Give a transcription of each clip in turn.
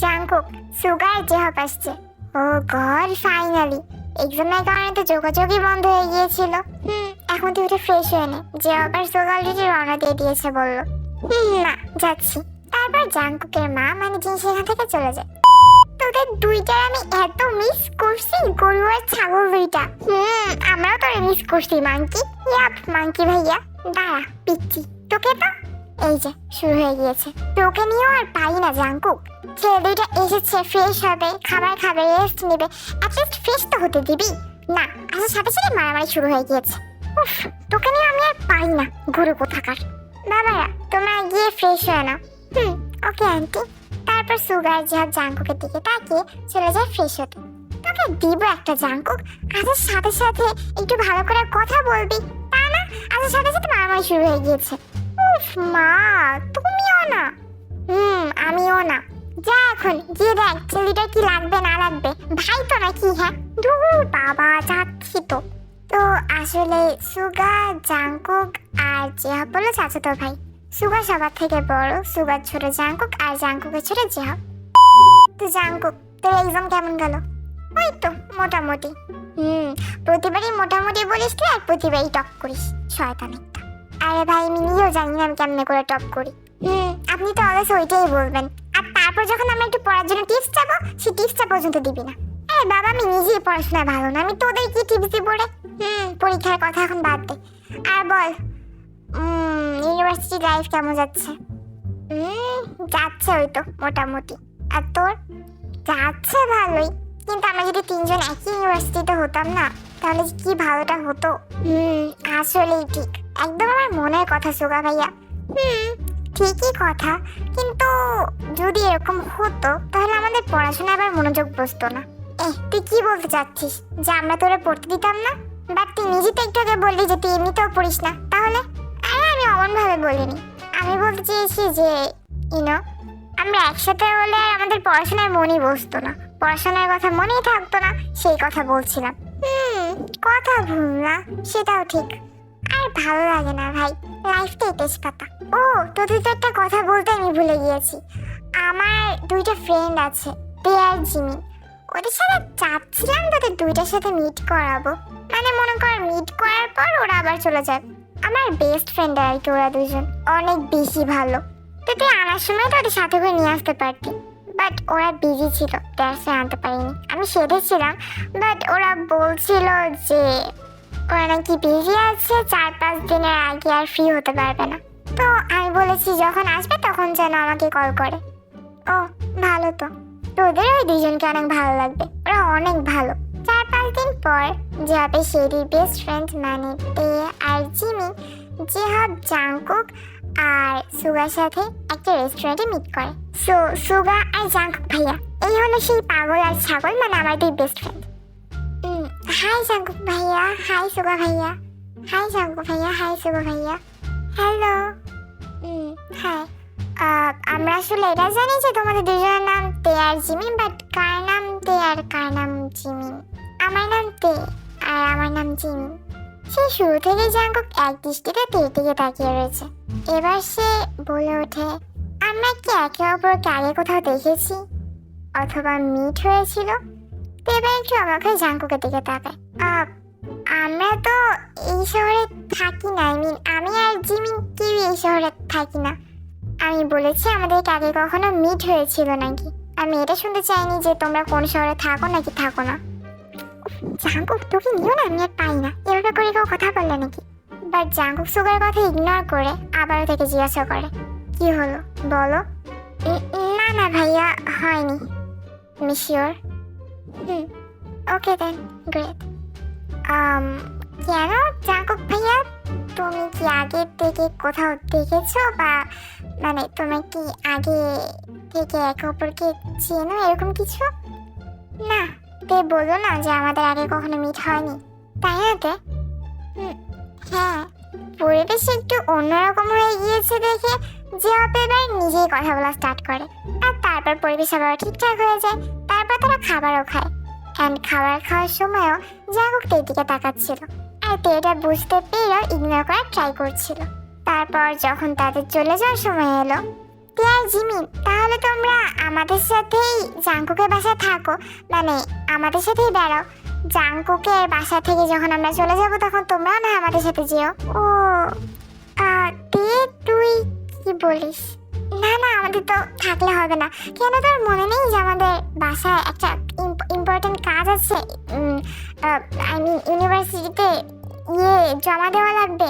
Jungkook, sugar জেহপ আসছে। ও god finally এক্সামের কারণে তো যোগাযোগই বন্ধ হয়ে গিয়েছিল। হুম, এখন তুই উঠে ফ্রেশ হয়ে নে। যে আবার সুগার অলরেডি রওনা দিয়ে দিয়েছে বলল। না, যাচ্ছি। তারপর জাংকুকের মা মানে জিন সেখান থেকে চলে যায়। তোদের দুইটার আমি এত মিস করছি, গরু আর ছাগল দুইটা। হুম, আমরাও তোরে মিস করছি, মাংকি। ইয়াপ, মাংকি ভাইয়া। দাঁড়া, পিচ্ছি। তোকে তো এই যে, শুরু হয়ে গিয়েছে। তোকে নিয়েও আর পাই না, জাঙ্কুক। ছেলে দুইটা এসেছে ফ্রেশ হবে, খাবার খাবে রেস্ট নেবে। অ্যাটলিস্ট ফ্রেশ তো হতে দিবি। না আসার সাথে সাথে মারামারি শুরু হয়ে গিয়েছে। উফ, তোকে নিয়ে আমি আর পাই না, গরু কোথাকার। বাবারা, তোমরা গিয়ে ফ্রেশ হয়ে নাও। হুম, ওকে আন্টি তারপর সুগার জাহাজ জাঙ্কুকের দিকে তাকিয়ে চলে যায় ফ্রেশ হতে। তোকে দিব একটা, জাঙ্কুক। আসার সাথে সাথে একটু ভালো করে কথা বলবি। তা না? আসার সাথে সাথে মারামারি শুরু হয়ে গিয়েছে। উফ, মা, তুমিও না। হুম, আমিও না। যা এখন গিয়ে দেখ ছেলেটা কি লাগবে, না লাগবে। ভাই তো নাকি হ্যাঁ? দূর, বাবা, যাচ্ছি তো। তো আসলে সুগা জাঙ্কুক আর জিহাব বলো চাচাতো ভাই। সুগা সবার থেকে বড়, সুগার ছোট জাঙ্কুক আর জাঙ্কুকের ছোট জিহাব। তো জাঙ্কুক তোর এক্সাম কেমন গেল? ওই তো, মোটামুটি। হুম, প্রতিবারই মোটামুটি বলিস তুই আর প্রতিবারই টক করিস, শয়তান একটা। আরে ভাই আমি নিজেও জানি না আমি কেমনে করে টপ করি। হুম। আপনি তো অলস ওইটাই বলবেন। আর তারপর যখন আমরা একটু পড়ার জন্য টিপস চাবো সেই টিপসটা পর্যন্ত দিবি না। আরে বাবা আমি নিজেই পড়াশোনা ভালো না আমি তোদের কি টিপস দিব রে? হুম পরীক্ষার কথা এখন বাদ দে। আর বল ইউনিভার্সিটি লাইফ কেমন যাচ্ছে? হুম যাচ্ছে ওই তো মোটামুটি। আর তোর? যাচ্ছে ভালোই। কিন্তু আমরা যদি তিনজন একই ইউনিভার্সিটিতে হতাম না তাহলে কি ভালোটা হতো? হুম আসলেই ঠিক। একদম আমার মনের কথা সুগা ভাইয়া। হুম। ঠিকই কথা কিন্তু যদি এরকম হতো তাহলে আমাদের পড়াশোনা আবার মনোযোগ বসতো না। এ তুই কি বলতে চাচ্ছিস? যে আমরা তোরে পড়তে দিতাম না? বাট তুই নিজে তো একটু আগে বললি যে তুই এমনিতেও পড়িস না তাহলে? আরে আমি অমন ভাবে বলিনি। আমি বলতে চেয়েছি যে ইনো আমরা একসাথে হলে আর আমাদের পড়াশোনায় মনই বসতো না। পড়াশোনার কথা মনেই থাকতো না সেই কথা বলছিলাম। হুম। কথা ভুল না সেটাও ঠিক। ভালো লাগে না ভাই। লাইফটাই তেজপাতা ও, তোদের তো একটা কথা বলতে আমি ভুলে গিয়েছি। আমার দুইটা ফ্রেন্ড আছে আর জিমি ওদের সাথে চাচ্ছিলাম তোদের দুইটার সাথে মিট করাবো। মানে মনে কর মিট করার পর ওরা আবার চলে যাবে আমার বেস্ট ফ্রেন্ড আর কি ওরা দুজন অনেক বেশি ভালো। তো তুই আনার সময় তো ওদের সাথে করে নিয়ে আসতে পারতি। বাট ওরা বিজি ছিল দ্যাটস আনতে পারিনি। আমি সেধেছিলাম বাট ওরা বলছিল যে ওরা নাকি বিজি আছে? চার পাঁচ দিনের আগে আর ফ্রি হতে পারবে না। তো আমি বলেছি, যখন আসবে তখন যেন আমাকে কল করে। ও, ভালো তো। তোদের ওই দুজনকে অনেক ভালো লাগবে। ওরা অনেক ভালো। চার পাঁচ দিন পর যাবে সেরির বেস্ট ফ্রেন্ড মানে তে আর জিমি জিহাব জাংকুক আর সুগার সাথে একটা রেস্টুরেন্টে মিট করে। সো, সুগা আর জাংকুক ভাইয়া, এই হলো সেই পাগল আর ছাগল মানে আমার দুই বেস্ট ফ্রেন্ড হাই জাংকুক ভাইয়া হাই সুগা ভাইয়া হাই জাংকুক ভাইয়া হাই সুগা ভাইয়া হ্যালো হাই আমরা আসলে এটা জানি যে তোমাদের দুজনের নাম তে আর জিমি বাট কার নাম তে আর কার নাম জিমি আমার নাম তে আর আমার নাম জিমি সে শুরু থেকে জাঙ্কুক এক দৃষ্টিতে তের দিকে তাকিয়ে রয়েছে। এবার সে বলে ওঠে আমরা কি একে অপরকে আগে কোথাও দেখেছি? অথবা মিট হয়েছিল? এবার একটু আমাকে জাঙ্কুকের দিকে তাকায় আমরা তো এই শহরে থাকি না আই মিন আমি আর জিমি কেউ এই শহরে থাকি না। আমি বলেছি আমাদের আগে কখনো মিট হয়েছিল নাকি? আমি এটা শুনতে চাইনি যে তোমরা কোন শহরে থাকো নাকি থাকো না। জাঙ্কুক, তোকে নিও না, আমি আর পাই না। এভাবে করে কেউ কথা বললে নাকি? বাট জাঙ্কুক সুগার কথা ইগনোর করে আবারও থেকে জিজ্ঞাসা করে। কি হলো? বলো। না না, ভাইয়া, হয়নি। আমি sure hmm okay then great কেন জাঙ্কুক ভাইয়া? তুমি কি আগে থেকে কোথাও দেখেছ বা মানে তুমি কি আগে থেকে একে অপরকে চেনো এরকম কিছু? না, তে বলল না যে আমাদের আগে কখনো মিট হয়নি। তাই না তে? হ্যাঁ। পরিবেশ একটু অন্যরকম হয়ে গিয়েছে দেখে অপে এবার নিজেই কথা বলা স্টার্ট করে। আর তারপর পরিবেশ আবার ঠিকঠাক হয়ে যায়, তারপর তারা খাবারও খায়। অ্যান্ড খাবার খাওয়ার সময়ও জাগুক তের তাকাচ্ছিল। আর তে বুঝতে পেরেও ইগনোর করার ট্রাই করছিল। তারপর যখন তাদের চলে যাওয়ার সময় এলো টিয়া জিমিন তাহলে তোমরা আমাদের সাথেই জাঙ্কুকের বাসায় থাকো। মানে আমাদের সাথেই বেড়াও। জাঙ্কুকের বাসা থেকে যখন আমরা চলে যাব, তখন তোমরাও না আমাদের সাথে যেও। ও তে তুই কি বলিস? না না, আমাদের তো থাকলে হবে না। কেন তোর মনে নেই যে আমাদের বাসায় একটা ইম্পর্টেন্ট কাজ আছে? আই মিন ইউনিভার্সিটিতে ইয়ে জমা দেওয়া লাগবে?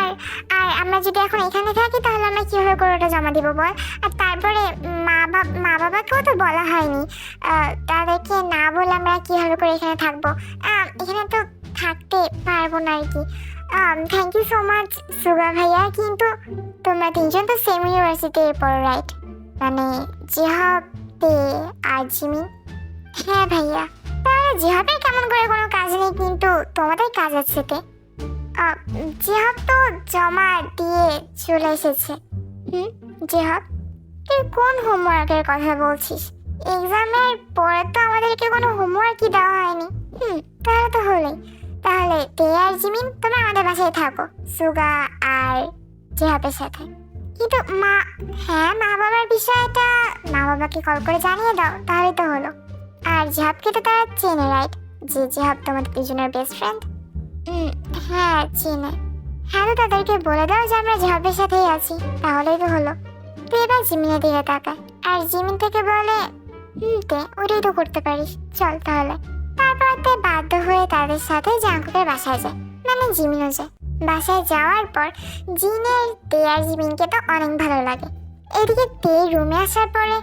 আর আর আমরা যদি এখন এখানে থাকি, তাহলে আমরা কীভাবে ওটা জমা দিব বল? আর তারপরে মা বাবা মা বাবাকেও তো বলা হয়নি। তাদেরকে না বলে আমরা কীভাবে করে এখানে থাকব? এখানে তো থাকতে পারব না আর কি। থ্যাংক ইউ সো মাচ সুগা ভাইয়া। কিন্তু তোমরা তিনজন তো সেম ইউনিভার্সিটি পড়ো রাইট মানে জিহাব আর জিমি হ্যাঁ ভাইয়া। তাহলে জিহাবের কেমন করে কোনো কাজ নেই, কিন্তু তোমাদের কাজ আছে তে। জিহাব তো জমা দিয়ে চলে এসেছে। হুম জিহাব তুই কোন হোমওয়ার্কের কথা বলছিস? এক্সামের পরে তো আমাদেরকে কোনো হোমওয়ার্কই দেওয়া হয়নি। হুম, তাহলে তো হলোই। তাহলে তে আর জিমিন, তোমরা আমাদের বাসায় থাকো, সুগা আর জিহাবের সাথে। কিন্তু মা হ্যাঁ মা বাবার বিষয়টা মা বাবাকে কল করে জানিয়ে দাও তাহলেই তো হলো। আর জিহাবকে তো তারা চেনে, রাইট? যে জিহাব তোমাদের দুজনের বেস্ট ফ্রেন্ড হ্যাঁ চেনে। হ্যাঁ তাদেরকে বলে দাও যে আমরা জিহাবের সাথেই আছি, তাহলেই তো হলো। তুই এবার জিমিনের দিকে তাকায়। আর জিমিন থেকে বলে, হুম তে ওটাই তো করতে পারিস। চল তাহলে। তারপর তে বাধ্য হয়ে তাদের সাথে জাঙ্কুকের বাসায় যায়। মানে জিমিনও যায়। বাসায় যাওয়ার পর জিনের তে আর জিমিনকে তো অনেক ভালো লাগে। এদিকে তে রুমে আসার পরে,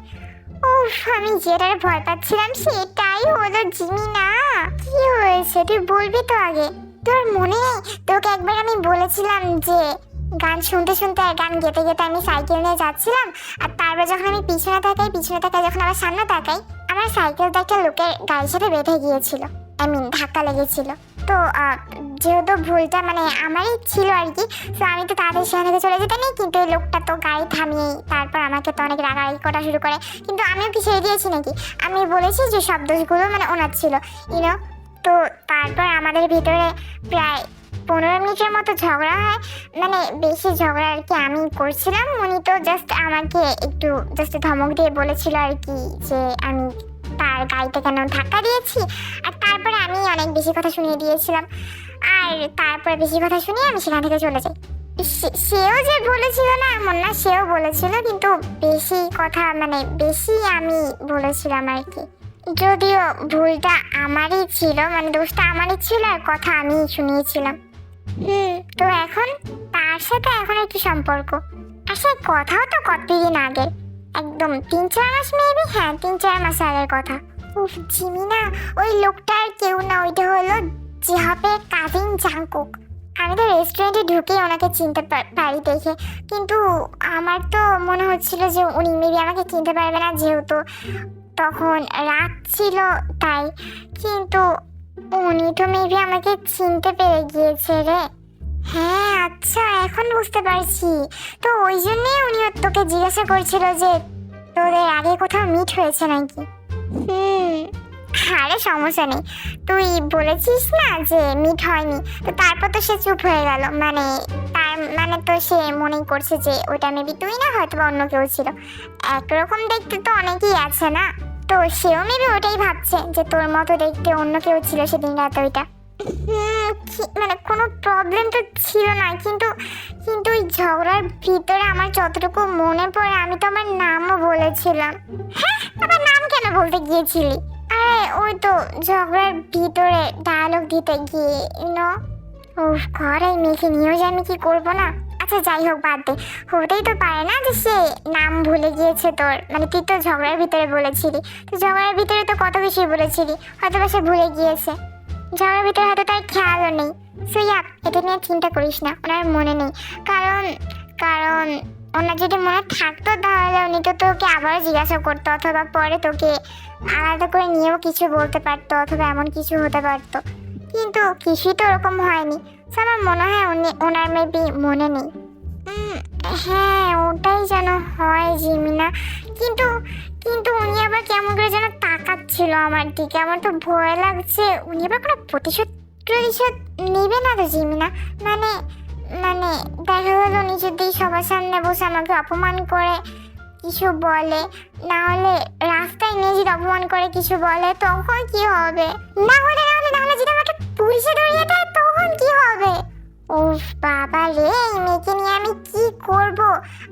উফ, আমি যেটার ভয় পাচ্ছিলাম সেটাই হলো জিমি না কি হয়েছে? তুই বলবি তো আগে। তোর মনে তোকে একবার আমি বলেছিলাম যে, গান শুনতে শুনতে গান গেতে গেতে আমি সাইকেল নিয়ে যাচ্ছিলাম, আর তারপর যখন আমি পিছনে তাকাই পিছনে তাকাই, যখন আবার সামনে তাকাই, আমার সাইকেলটা একটা লোকের গাড়ির সাথে বেঁধে গিয়েছিল। আই মিন ধাক্কা লেগেছিল। তো যেহেতু ভুলটা মানে আমারই ছিল আর কি, তো আমি তো তাদের সেখান থেকে চলে যেতে নেই, কিন্তু এই লোকটা তো গাড়ি থামিয়েই, তারপর আমাকে তো অনেক রাগারাগি করা শুরু করে। কিন্তু আমিও কি ছেড়ে দিয়েছি নাকি? আমি বলেছি যে সব দোষগুলো মানে ওনার ছিল ইউনো তো তারপর আমাদের ভিতরে প্রায় পনেরো মিনিটের মতো ঝগড়া হয়। মানে বেশি ঝগড়া আর কি আমি করছিলাম। উনি তো জাস্ট আমাকে একটু জাস্ট ধমক দিয়ে বলেছিল আর কি যে আমি তার গাড়িতে কেন ধাক্কা দিয়েছি। আর তারপরে আমি অনেক বেশি কথা শুনিয়ে দিয়েছিলাম। আর তারপরে বেশি কথা শুনিয়ে আমি সেখান থেকে চলে যাই। সেও যে বলেছিল না এমন না, সেও বলেছিল, কিন্তু বেশি কথা মানে বেশি আমি বলেছিলাম আর কি। যদিও ভুলটা আমারই ছিল মানে দোষটা আমারই ছিল আর কথা আমি শুনিয়েছিলাম। হুম। তো এখন তার সাথে এখন একটু সম্পর্ক? আর সে কথাও তো কতদিন আগে। একদম তিন চার মাস মেবি হ্যাঁ তিন চার মাস আগের কথা। উফ জিমি না ওই লোকটা আর কেউ না ওইটা হলো জিহাবের কাজিন জাংকুক। আমি তো রেস্টুরেন্টে ঢুকে ওনাকে চিনতে পারি দেখে। কিন্তু আমার তো মনে হচ্ছিল যে উনি মেবি আমাকে চিনতে পারবে না যেহেতু। তখন রাত ছিল, তাই। কিন্তু উনি তো মেবি আমাকে চিনতে পেরে গিয়েছে রে। হ্যাঁ আচ্ছা এখন বুঝতে পারছি। তো ওই জন্যই উনি তোকে জিজ্ঞাসা করছিল যে তোদের আগে কোথাও মিট হয়েছে নাকি? হুম, আরে সমস্যা নেই। তুই বলেছিস না যে মিট হয়নি? তো তারপর তো সে চুপ হয়ে গেল। মানে তার মানে তো সে মনেই করছে যে ওটা মেবি তুই না হয়তো অন্য কেউ ছিল। একরকম দেখতে তো অনেকেই আছে না? তো সেও মেবি ওটাই ভাবছে যে তোর মতো দেখতে অন্য কেউ ছিল সেদিন রাতে ওইটা। মানে কোনো প্রবলেম তো ছিল না কিন্তু কিন্তু ওই ঝগড়ার ভিতরে আমার যতটুকু মনে পড়ে আমি তো আমার নামও বলেছিলাম। হ্যাঁ? আবার নাম কেন বলতে গিয়েছিলি? আরে ওই তো ঝগড়ার ভিতরে ডায়লগ দিতে গিয়ে ইউনো উফ ঘরে মেয়েকে নিয়েও যে আমি কি করব না? আচ্ছা যাই হোক বাদ দে। হতেই তো পারে না যে সে নাম ভুলে গিয়েছে তোর। মানে তুই তো ঝগড়ার ভিতরে বলেছিলি। তো ঝগড়ার ভিতরে তো কত বেশি বলেছিলি। হয়তো বা সে ভুলে গিয়েছে। ঝগড়ার ভিতরে হয়তো তার খেয়ালও নেই। সো এটা নিয়ে চিন্তা করিস না, ওনার মনে নেই। কারণ কারণ ওনার যদি মনে থাকতো তাহলে উনি তো তোকে আবারও জিজ্ঞাসা করতো, অথবা পরে তোকে আলাদা করে নিয়েও কিছু বলতে পারতো, অথবা এমন কিছু হতে পারতো। কিন্তু কিছুই তো ওরকম হয়নি। আমার মনে হয় উনি, ওনার মেবি মনে নেই। হ্যাঁ ওটাই যেন হয় জিমিনা। কিন্তু কিন্তু উনি আবার কেমন করে যেন তাকাচ্ছিল আমার দিকে। আমার তো ভয় লাগছে। উনি আবার কোনো প্রতিশোধ প্রতিশোধ নেবে না তো জিমিনা? মানে মানে দেখা গেল উনি যদি সবার সামনে বসে আমাকে অপমান করে কিছু বলে, না হলে রাস্তায় নিয়ে যদি অপমান করে কিছু বলে, তখন কি হবে? না হলে না হলে না হলে যদি আমাকে পুলিশে ধরিয়ে তখন কি হবে? উফ, বাবা রে, এই মেয়েকে নিয়ে আমি কি করব?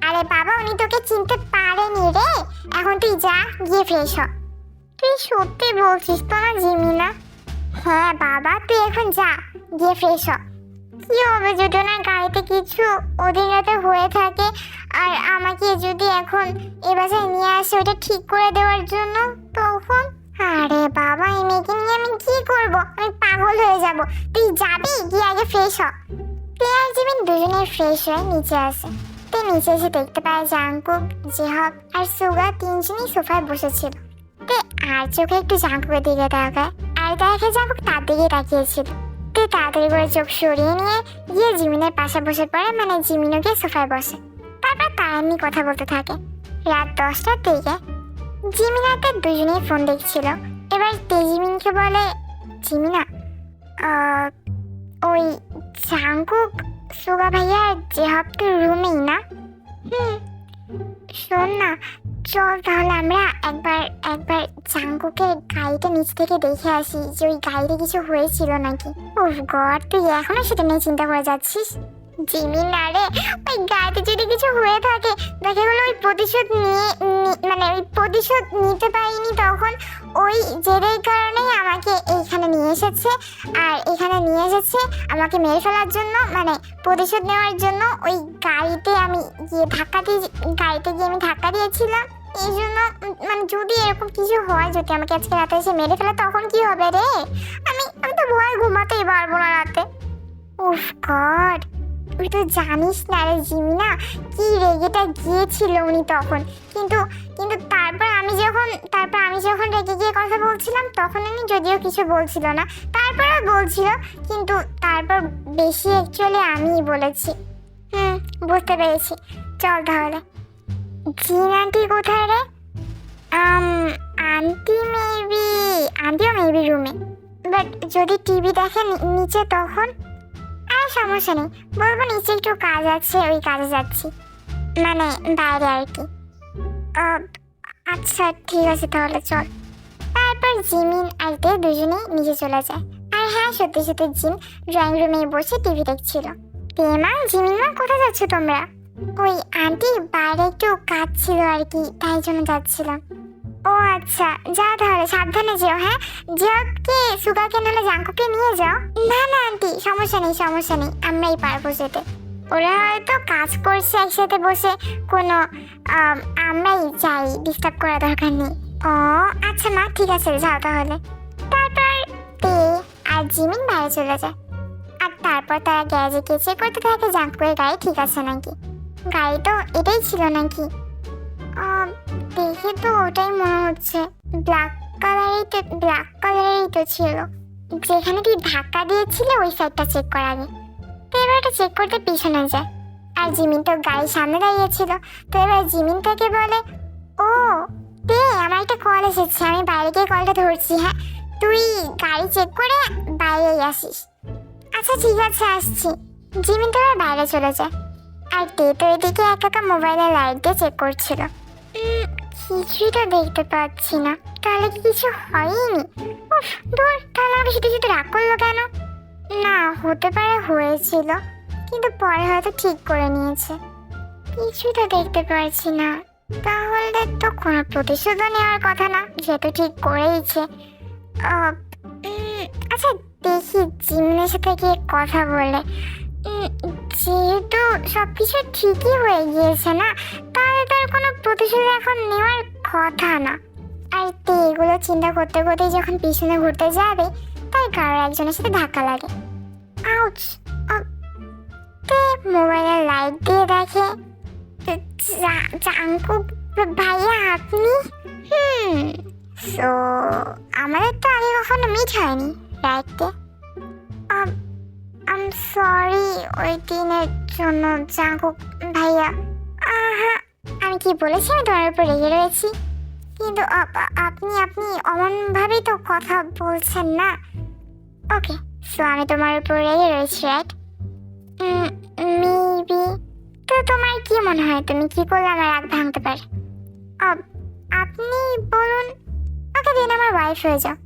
আরে বাবা, উনি তোকে চিনতে পারেনি রে। এখন তুই যা, গিয়ে ফ্রেশ হ। তুই সত্যি বলছিস তো না, জিমিনা? হ্যাঁ বাবা, তুই এখন যা, গিয়ে ফ্রেশ হ। কি হবে যদি না গাড়িতে কিছু অধীনতা হয়ে থাকে? আর আমাকে যদি এখন এ বাসায় নিয়ে আসে, ওটা ঠিক করে দেওয়ার জন্য তখন? আরে বাবা, এই মেয়েকে নিয়ে আমি কি করব? আমি পাগল হয়ে যাব। তুই যাবি? গিয়ে আগে ফ্রেশ হ। তুই আর জিমিন দুজনে ফ্রেশ হয়ে নিচে আসে। তুই নিচে এসে দেখতে পায় জাঙ্কুক জেহব আর সুগা তিনজনই সোফায় বসেছিল। তে আর চোখে একটু জাঙ্কুকের দিকে তাকায়। আর দেখে জাঙ্কুক তার দিকে তাকিয়েছিল। তে তাড়াতাড়ি করে চোখ সরিয়ে নিয়ে গিয়ে জিমিনের পাশে বসে পড়ে মানে জিমিনও গিয়ে সোফায় বসে। তারপর তারা কথা বলতে থাকে। রাত দশটার দিকে জিমিন তার দুজনেই ফোন দেখছিল। এবার তেজিমিনকে বলে, জিমিনা ওই জাঙ্কুক সুগা ভাইয়া জেহাব তো রুমেই না? হুম, শোন না, চল তাহলে আমরা একবার একবার জাঙ্কুকের গাড়িটা নিচ থেকে দেখে আসি যে ওই গাড়িতে কিছু হয়েছিল নাকি? উফ গড, তুই এখনও সেটা নিয়ে চিন্তা করে যাচ্ছিস? জিমি না রে, ওই গাড়িতে যদি কিছু হয়ে থাকে, দেখা গেলো ওই প্রতিশোধ নিয়ে মানে ওই প্রতিশোধ নিতে পারিনি তখন, ওই জেরের কারণেই আমাকে এইখানে নিয়ে এসেছে। আর এখানে নিয়ে এসেছে আমাকে মেরে ফেলার জন্য মানে প্রতিশোধ নেওয়ার জন্য ওই গাড়িতে আমি গিয়ে ধাক্কা দিয়ে, গাড়িতে গিয়ে আমি ধাক্কা দিয়েছিলাম। এই জন্য মানে যদি এরকম কিছু হয়, যদি আমাকে আজকে রাতে এসে মেরে ফেলে, তখন কি হবে রে? আমি আমি তো ভয় ঘুমাতেই পারব না রাতে। উফ গড। তুই তো জানিস না রে জিমিনা কি রেগেটা গিয়েছিল উনি তখন। কিন্তু কিন্তু তারপর আমি যখন, তারপর আমি যখন রেগে গিয়ে কথা বলছিলাম, তখন উনি যদিও কিছু বলছিল না। তারপরেও বলছিল, কিন্তু তারপর বেশি অ্যাকচুয়ালি আমিই বলেছি। হুম, বুঝতে পেরেছি। চল তাহলে। জিন আন্টি কোথায় রে? আন্টি মেবি আন্টিও মেবি রুমে বাট যদি টিভি দেখে নিচে তখন? আর সমস্যা নেই। বলব নিচে একটু কাজ আছে, ওই কাজে যাচ্ছি। মানে বাইরে আর কি। আচ্ছা ঠিক আছে তাহলে চল। তারপর জিমিন আর তে দুজনেই নিচে চলে যায়। আর হ্যাঁ সত্যি সত্যি জিম ড্রয়িং রুমে বসে টিভি দেখছিল। তেমা জিমিন মা, কোথায় যাচ্ছ তোমরা? ওই আন্টি বাইরে একটু কাজ ছিল আর কি, তাই জন্য যাচ্ছিলাম। ও আচ্ছা যাও তাহলে সাবধানে যেও হ্যাঁ? জিয়াকে সুগাকে নাহলে জাঙ্কুকে নিয়ে যাও। না না আন্টি সমস্যা নেই সমস্যা নেই আমরাই পারব যেতে। ওরা হয়তো কাজ করছে একসাথে বসে কোনো আম, আমরাই যাই ডিস্টার্ব করা দরকার নেই। ও আচ্ছা মা ঠিক আছে যাও তাহলে। তারপর তে আর জিমিন বাইরে চলে যায়। আর তারপর তারা গ্যারেজে গিয়ে চেক করতে থাকে জাঙ্কুয়ের গাড়ি ঠিক আছে নাকি? গাড়ি তো এটাই ছিল নাকি? আহ, দেখে তো ওটাই মনে হচ্ছে। ব্ল্যাক কালারই তো ব্ল্যাক কালারেরই তো ছিল। যেখানে তুই ধাক্কা দিয়েছিলে, ওই সাইডটা চেক করা আগে। তো এবার এটা চেক করতে পিছনে যায় আর জিমিন তো গাড়ির সামনে দাঁড়িয়েছিল। তো এবার জিমিন তাকে বলে, ও, তে, আমার একটা কল এসেছে। আমি বাইরে গিয়ে কলটা ধরছি হ্যাঁ? তুই গাড়ি চেক করে বাইরে আসিস। আচ্ছা ঠিক আছে, আসছি। জিমিন তো এবার বাইরে চলে যায়। আর তে তো এদিকে একা একা মোবাইলের লাইট দিয়ে চেক করছিল। তো দেখতে পাচ্ছি না। তাহলে কি কিছু হয়নি। উফ দূর তাহলে আমাকে শুধু শুধু রাগ করল কেন? না, হতে পারে হয়েছিল, কিন্তু পরে হয়তো ঠিক করে নিয়েছে। কিছুই তো দেখতে পারছি না। তাহলে তো কোনো প্রতিশোধও নেওয়ার কথা না যেহেতু ঠিক করেইছে। আচ্ছা দেখি জিমিনের সাথে গিয়ে কথা বলে। যেহেতু সবকিছু ঠিকই হয়ে গিয়েছে না তার কোনো প্রতিশোধ এখন নেওয়ার কথা না। আর তে এগুলো চিন্তা করতে করতে যখন পিছনে ঘুরতে যাবে তাই কারোর একজনের সাথে ধাক্কা লাগে। আউচ তে মোবাইলের লাইট দিয়ে দেখে। জাঙ্কু ভাইয়া, আপনি? হুম, সো আমাদের তো আগে কখনো মিট হয়নি রাইটে আম সরি ওই দিনের জন্য, জাঙ্কুক, ভাইয়া। আমি কি বলেছি আমি তোমার উপর রেগে রয়েছি। কিন্তু আপনি আপনি অমনভাবেই তো কথা বলছেন না। ওকে সো আমি তোমার উপর রেগে রয়েছি রাইট মেবি তো তোমার কি মনে হয়? তুমি কি করলে আমার রাগ ভাঙতে পারে? আপ- আপনি বলুন। ওকে দিন আমার ওয়াইফ হয়ে যাও।